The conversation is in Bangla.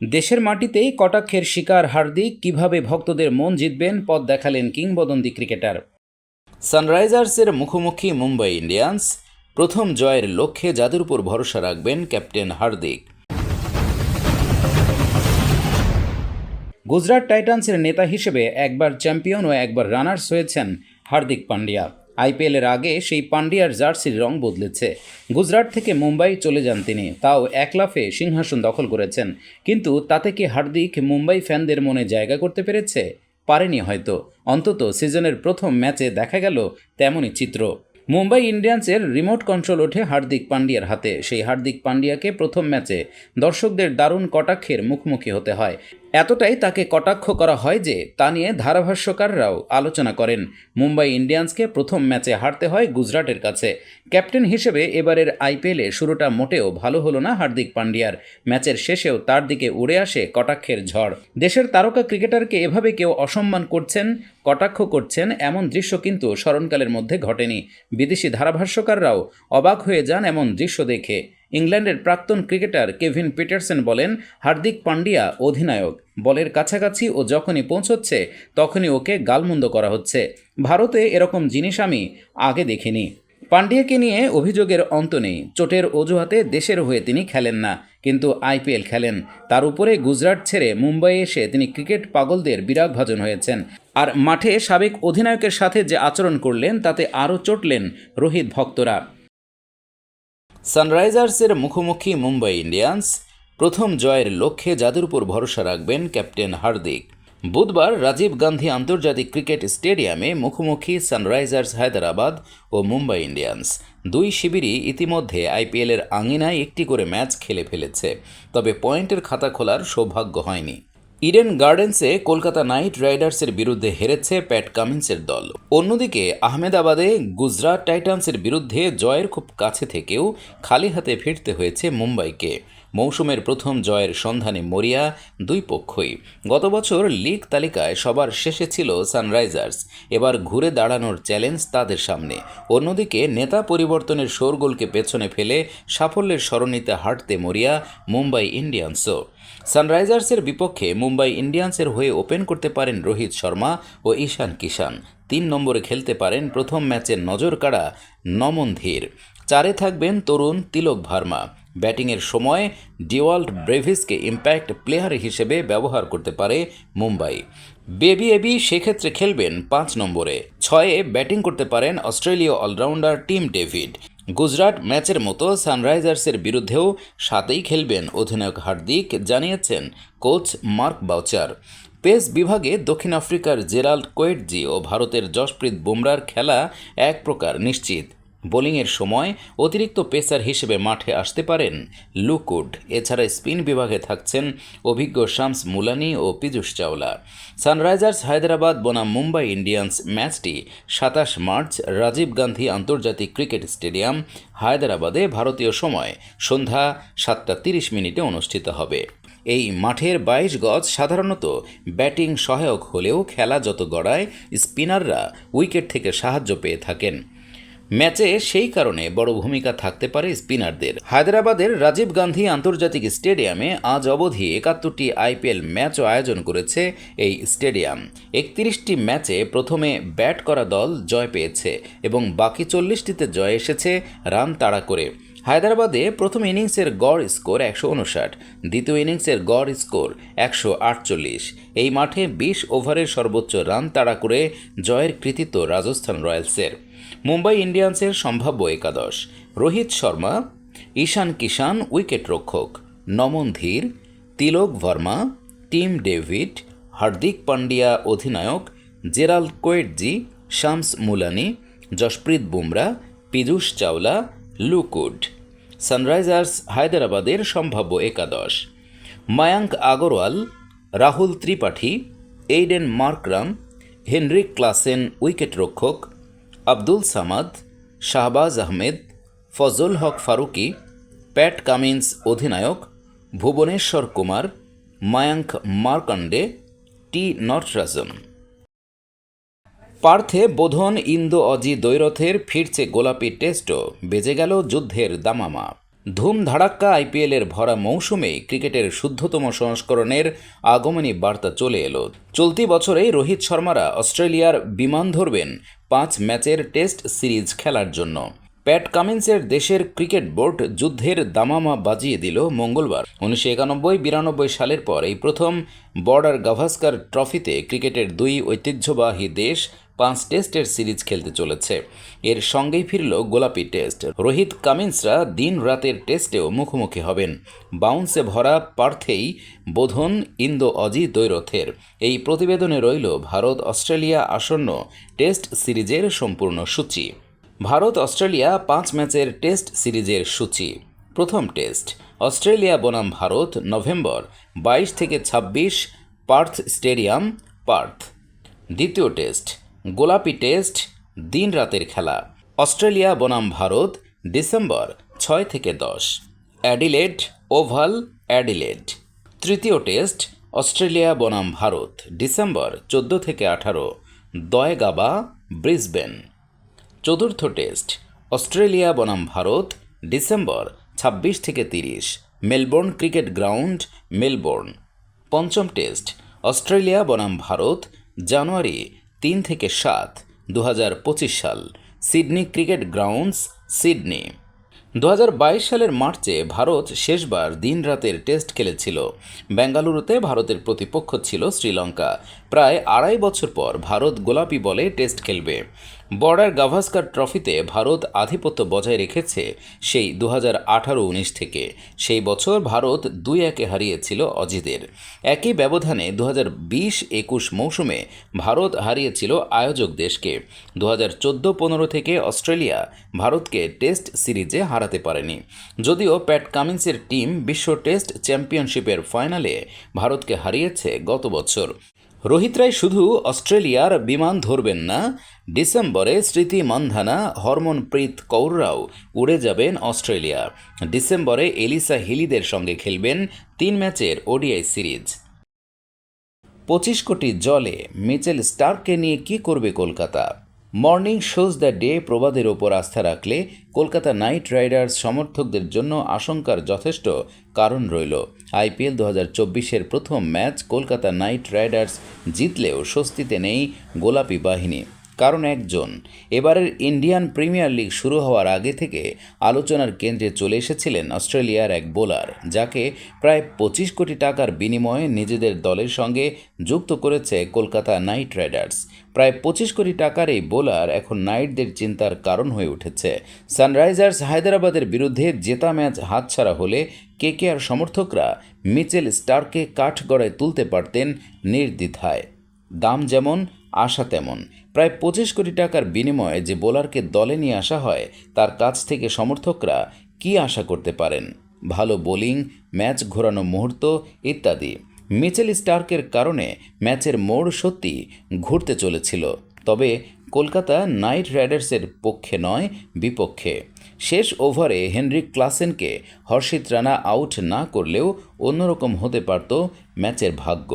দেশের মাটিতেই কটাক্ষের শিকার হার্দিক, কীভাবে ভক্তদের মন জিতবেন, পথ দেখালেন কিংবদন্তি ক্রিকেটার। সানরাইজার্সের মুখোমুখি মুম্বাই ইন্ডিয়ান্স, প্রথম জয়ের লক্ষ্যে যাদের উপর ভরসা রাখবেন ক্যাপ্টেন হার্দিক। গুজরাট টাইটান্সের নেতা হিসেবে একবার চ্যাম্পিয়ন ও একবার রানার্স হয়েছেন হার্দিক পান্ডিয়া। আইপিএলের আগে সেই পান্ডিয়ার জার্সির রং বদলেছে। গুজরাট থেকে মুম্বাই চলে যান তিনি, তাও এক লাফে সিংহাসন দখল করেছেন। কিন্তু তাতে কি হার্দিক মুম্বাই ফ্যানদের মনে জায়গা করতে পেরেছে? পারেনি হয়তো। অন্তত সিজনের প্রথম ম্যাচে দেখা গেল তেমনই চিত্র। মুম্বাই ইন্ডিয়ান্সের রিমোট কন্ট্রোল ওঠে হার্দিক পান্ডিয়ার হাতে। সেই হার্দিক পান্ডিয়াকে প্রথম ম্যাচে দর্শকদের দারুণ কটাক্ষের মুখোমুখি হতে হয়। এতটাই তাকে কটাক্ষ করা হয় যে তা নিয়ে ধারাভাষ্যকাররাও আলোচনা করেন। মুম্বাই ইন্ডিয়ান্সকে প্রথম ম্যাচে হারতে হয় গুজরাটের কাছে। ক্যাপ্টেন হিসেবে এবারের আইপিএলে শুরুটা মোটেও ভালো হলো না হার্দিক পান্ডিয়ার ম্যাচের শেষেও তার দিকে উড়ে আসে কটাক্ষের ঝড়। দেশের তারকা ক্রিকেটারকে এভাবে কেউ অসম্মান করছেন, কটাক্ষ করছেন এমন দৃশ্য কিন্তু স্মরণকালের মধ্যে ঘটেনি। বিদেশি ধারাভাষ্যকাররাও অবাক হয়ে যান এমন দৃশ্য দেখে। ইংল্যান্ডের প্রাক্তন ক্রিকেটার কেভিন পিটারসন বলেন, হার্দিক পান্ডিয়া অধিনায়ক। বলের কাছাকাছি ও যখনই পৌঁছচ্ছে, তখনই ওকে গালমন্দ করা হচ্ছে। ভারতে এরকম জিনিস আমি আগে দেখিনি। পান্ডিয়াকে নিয়ে অভিযোগের অন্ত নেই। চোটের অজুহাতে দেশের হয়ে তিনি খেলেন না, কিন্তু আইপিএল খেলেন। তার উপরে গুজরাট ছেড়ে মুম্বাই এসে তিনি ক্রিকেট পাগলদের বিরাগ ভাজন হয়েছেন। আর মাঠে সাবেক অধিনায়কের সাথে যে আচরণ করলেন, তাতে আরও চটলেন রোহিত ভক্তরা। সানরাইজার্সের মুখোমুখি মুম্বাই ইন্ডিয়ান্স, প্রথম জয়ের লক্ষ্যে যাদের উপর ভরসা রাখবেন ক্যাপ্টেন হার্দিক। বুধবার রাজীব গান্ধী আন্তর্জাতিক ক্রিকেট স্টেডিয়ামে মুখোমুখি সানরাইজার্স হায়দ্রাবাদ ও মুম্বাই ইন্ডিয়ান্স। দুই শিবিরই ইতিমধ্যে আইপিএলের আঙিনায় একটি করে ম্যাচ খেলে ফেলেছে, তবে পয়েন্টের খাতা খোলার সৌভাগ্য হয়নি। ইডেন গার্ডেন্সে কলকাতা নাইট রাইডার্সের বিরুদ্ধে হেরেছে প্যাট কামিন্সের দল। অন্যদিকে আহমেদাবাদে গুজরাট টাইটান্সের বিরুদ্ধে জয়ের খুব কাছে থেকেও খালি হাতে ফিরতে হয়েছে মুম্বাইকে। মৌসুমের প্রথম জয়ের সন্ধানে মরিয়া দুই পক্ষই। গত বছর লিগ তালিকায় সবার শেষে ছিল সানরাইজার্স। এবার ঘুরে দাঁড়ানোর চ্যালেঞ্জ তাদের সামনে। অন্যদিকে নেতা পরিবর্তনের শোরগোলকে পেছনে ফেলে সাফল্যের সরণিতে হাঁটতে মরিয়া মুম্বাই ইন্ডিয়ান্সও। সানরাইজার্সের বিপক্ষে মুম্বাই ইন্ডিয়ান্সের হয়ে ওপেন করতে পারেন রোহিত শর্মা ও ঈশান কিষান। তিন নম্বরে খেলতে পারেন প্রথম ম্যাচের নজর কাড়া নমন ধীর। চারে থাকবেন তরুণ তিলক ভার্মা। ব্যাটিংয়ের সময় ডিওয়াল্ড ব্রেভিসকে ইম্প্যাক্ট প্লেয়ার হিসেবে ব্যবহার করতে পারে মুম্বাই। বেবি এবি সেক্ষেত্রে খেলবেন পাঁচ নম্বরে। ছয়ে ব্যাটিং করতে পারেন অস্ট্রেলীয় অলরাউন্ডার টিম ডেভিড। গুজরাট ম্যাচের মতো সানরাইজার্সের বিরুদ্ধেও সাতেই খেলবেন অধিনায়ক হার্দিক, জানিয়েছেন কোচ মার্ক বাউচার। পেস বিভাগে দক্ষিণ আফ্রিকার জেরাল্ড কোয়েটজি ও ভারতের জশপ্রীত বুমরার খেলা এক প্রকার নিশ্চিত। বোলিংয়ের সময় অতিরিক্ত পেসার হিসেবে মাঠে আসতে পারেন লুকুড। এছাড়া স্পিন বিভাগে থাকছেন অভিজ্ঞ শামস মুলানি ও পীযূষ চাওলা। সানরাইজার্স, হায়দ্রাবাদ, বনাম মুম্বাই ইন্ডিয়ান্স ম্যাচটি সাতাশ মার্চ রাজীব গান্ধী আন্তর্জাতিক ক্রিকেট স্টেডিয়াম, হায়দ্রাবাদে ভারতীয় সময় সন্ধ্যা সাতটা তিরিশ মিনিটে অনুষ্ঠিত হবে। এই মাঠের বাইশ গজ সাধারণত ব্যাটিং সহায়ক হলেও খেলা যত গড়ায়, স্পিনাররা উইকেট থেকে সাহায্য পেয়ে থাকেন। ম্যাচে সেই কারণে বড় ভূমিকা থাকতে পারে স্পিনারদের। হায়দ্রাবাদের রাজীব গান্ধী আন্তর্জাতিক স্টেডিয়ামে আজ অবধি একাত্তরটি আইপিএল ম্যাচও আয়োজন করেছে এই স্টেডিয়াম। একত্রিশটি ম্যাচে প্রথমে ব্যাট করা দল জয় পেয়েছে এবং বাকি চল্লিশটিতে জয় এসেছে রান তাড়া করে। হায়দ্রাবাদে প্রথম ইনিংসের গড় স্কোর একশো উনষাট দ্বিতীয় ইনিংসের গড় স্কোর একশো আটচল্লিশ। এই মাঠে বিশ ওভারের সর্বোচ্চ রান তাড়া করে জয়ের কৃতিত্ব রাজস্থান রয়্যালসের। মুম্বাই ইন্ডিয়ান্সের সম্ভাব্য একাদশ। রোহিত শর্মা, ঈশান কিষান উইকেট রক্ষক নমন ধীর, তিলক ভার্মা, টিম ডেভিড, হার্দিক পান্ডিয়া অধিনায়ক Gerald Coetzee, Shams Mulani, Jasprit Bumrah, Piyush Chawla লুকুড Sunrisers হায়দ্রাবাদের সম্ভাব্য একাদশ। Mayank Agarwal, Rahul Tripathi, Aiden Markram, Heinrich Klaasen wicket রক্ষক আব্দুল সামাদ, শাহবাজ আহমেদ, ফজল হক ফারুকি, প্যাট কামিন্স অধিনায়ক, ভুবনেশ্বর কুমার, মায়াঙ্ক মার্কান্ডে টি নটরাজন। পার্থে বোধন ইন্দো অজি দ্বৈরথের ফিরছে গোলাপি টেস্টও, বেজে গেল যুদ্ধের দামামা। ধুম ধাড়াক্কা আইপিএলের ভরা মৌসুমে ক্রিকেটের শুদ্ধতম সংস্করণের আগমনী বার্তা চলে এলো। চলতি বছরেই রোহিত শর্মারা অস্ট্রেলিয়ার বিমান ধরবেন পাঁচ ম্যাচের টেস্ট সিরিজ খেলার জন্য। প্যাট কামিন্সের দেশের ক্রিকেট বোর্ড যুদ্ধের দামামা বাজিয়ে দিল মঙ্গলবার। উনিশশো একানব্বই বিরানব্বই সালের পর এই প্রথম বর্ডার গাভাস্কার ট্রফিতে ক্রিকেটের দুই ঐতিহ্যবাহী দেশ পাঁচ টেস্টের সিরিজ খেলতে চলেছে। এর সঙ্গেই ফিরল গোলাপি টেস্ট। রোহিত কামিন্সরা দিন রাতের টেস্টেও মুখোমুখি হবেন। বাউন্সে ভরা পার্থেই বোধন, ইন্দো অজি দ্বৈরথের। এই প্রতিবেদনে রইল ভারত অস্ট্রেলিয়া আসন্ন টেস্ট সিরিজের সম্পূর্ণ সূচি। ভারত অস্ট্রেলিয়া পাঁচ ম্যাচের টেস্ট সিরিজের সূচি। প্রথম টেস্ট। অস্ট্রেলিয়া বনাম ভারত, নভেম্বর, বাইশ থেকে ছাব্বিশ, পার্থ স্টেডিয়াম, পার্থ। দ্বিতীয় টেস্ট। গোলাপি টেস্ট দিন রাতের খেলা। অস্ট্রেলিয়া, বনাম ভারত, ডিসেম্বর ছয় থেকে দশ। Adelaide, Oval, Adelaide. তৃতীয় টেস্ট, অস্ট্রেলিয়া, বনাম ভারত, ডিসেম্বর চোদ্দ থেকে আঠারো, দয়গাবা, ব্রিসবেন। চতুর্থ টেস্ট, অস্ট্রেলিয়া, বনাম ভারত, ডিসেম্বর ছাব্বিশ থেকে তিরিশ, মেলবোর্ন ক্রিকেট গ্রাউন্ড, মেলবোর্ন। পঞ্চম টেস্ট, অস্ট্রেলিয়া, বনাম ভারত, জানুয়ারি তিন থেকে সাত দু সাল, সিডনি ক্রিকেট গ্রাউন্ডস, সিডনি। দু হাজার বাইশ সালের মার্চে ভারত শেষবার দিন রাতের টেস্ট খেলেছিল। বেঙ্গালুরুতে ভারতের প্রতিপক্ষ ছিল শ্রীলঙ্কা। প্রায় আড়াই বছর পর ভারত গোলাপি বলে টেস্ট খেলবে। বর্ডার গাভাস্কার ট্রফিতে ভারত আধিপত্য বজায় রেখেছে সেই দু হাজার আঠারো উনিশ থেকে। সেই বছর ভারত দুই একে হারিয়েছিল অজিদের একই ব্যবধানে দু হাজার বিশ একুশ মৌসুমে ভারত হারিয়েছিল আয়োজক দেশকে। দু হাজার চোদ্দ পনেরো থেকে অস্ট্রেলিয়া ভারতকে টেস্ট সিরিজে হারাতে পারেনি। যদিও প্যাট কামিন্সের টিম বিশ্ব টেস্ট চ্যাম্পিয়নশিপের ফাইনালে ভারতকে হারিয়েছে গত বছর। রোহিত রায় শুধু অস্ট্রেলিয়ার বিমান ধরবেন না, ডিসেম্বরে স্মৃতি মন্ধানা হরমনপ্রীত কৌররাও উড়ে যাবেন অস্ট্রেলিয়া। ডিসেম্বরে এলিসা হিলিদের সঙ্গে খেলবেন তিন ম্যাচের ওডিআই সিরিজ। পঁচিশ কোটি জলে মিচেল স্টার্ককে নিয়ে কি করবে Kolkata? Morning shows the day প্রবাদের ওপর আস্থা রাখলে কলকাতা নাইট রাইডার্স সমর্থকদের জন্য আশঙ্কার যথেষ্ট কারণ রইল। আইপিএল দু হাজার চব্বিশের প্রথম ম্যাচ কলকাতা নাইট রাইডার্স জিতলেও স্বস্তিতে নেই গোলাপি বাহিনী। কারণ একজন। এবারের ইন্ডিয়ান প্রিমিয়ার লিগ শুরু হওয়ার আগে থেকে আলোচনার কেন্দ্রে চলে এসেছিলেন অস্ট্রেলিয়ার এক বোলার, যাকে প্রায় পঁচিশ কোটি টাকার বিনিময়ে নিজেদের দলের সঙ্গে যুক্ত করেছে কলকাতা নাইট রাইডার্স। প্রায় পঁচিশ কোটি টাকার এই বোলার এখন নাইটদের চিন্তার কারণ হয়ে উঠেছে। সানরাইজার্স হায়দ্রাবাদের বিরুদ্ধে জেতা ম্যাচ হাতছাড়া হলে কেকেআর সমর্থকরা মিচেল স্টারকে কাঠগড়ায় তুলতে পারতেন নির্দ্বিধায়। দাম যেমন, আশা তেমন। প্রায় পঁচিশ কোটি টাকার বিনিময়ে যে বোলারকে দলে নিয়ে আসা হয়, তার কাছ থেকে সমর্থকরা কী আশা করতে পারেন? ভালো বোলিং, ম্যাচ ঘোরানো মুহূর্ত ইত্যাদি। মিচেল স্টার্কের কারণে ম্যাচের মোড় সত্যি ঘুরতে চলেছিল। তবে কলকাতা নাইট রাইডার্সের পক্ষে নয়, বিপক্ষে। শেষ ওভারে হেনরিক ক্লাসেনকে হর্ষিত রানা আউট না করলেও অন্যরকম হতে পারত ম্যাচের ভাগ্য।